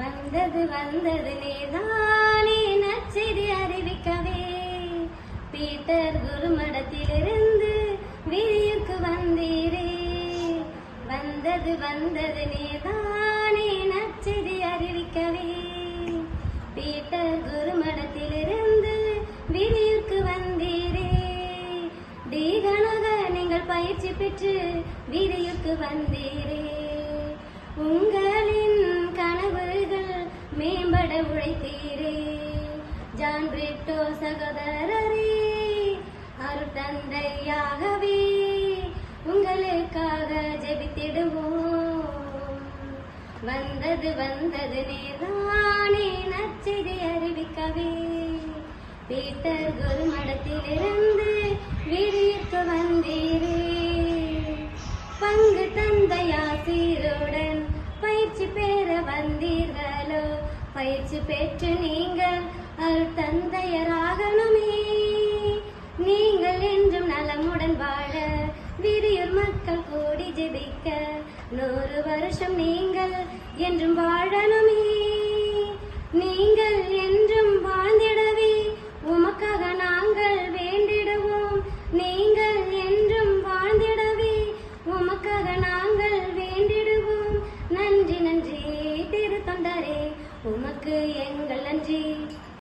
வந்தது வந்தது நீதானே நச்செய்தி அறிவிக்கவே. பீட்டர் குருமடத்திலிருந்து விரியுக்கு வந்தீரே. வந்தது வந்தது நீதானே நச்செய்தி அறிவிக்கவே. பீட்டர் குருமடத்திலிருந்து விரியுக்கு வந்தீரே. டீகனாக நீங்கள் பயிற்சி பெற்று விரியுக்கு வந்தீரே. உங்கள் உழைத்தீரே ஜான் பிரிட்டோ சகோதரரே அருட்தந்தையாகவே உங்களுக்காக ஜெபித்திடுவோம். வந்தது வந்தது நீதானே நச்செய்தி அறிவிக்கவே. பீட்டர் குருமடத்திலிருந்து விரியுக்கு வந்தீரே. பங்கு தந்தையா சீருடன் பயிற்சி பெற்று நீங்கள் அருள் தந்தையராகணுமே. நீங்கள் என்றும் நலமுடன் வாழ விரியூர் மக்கள் கூடி ஜெபிக்க நூறு வருஷம் நீங்கள் என்றும் வாழணுமே. உமக்கு எங்கள் நன்றி.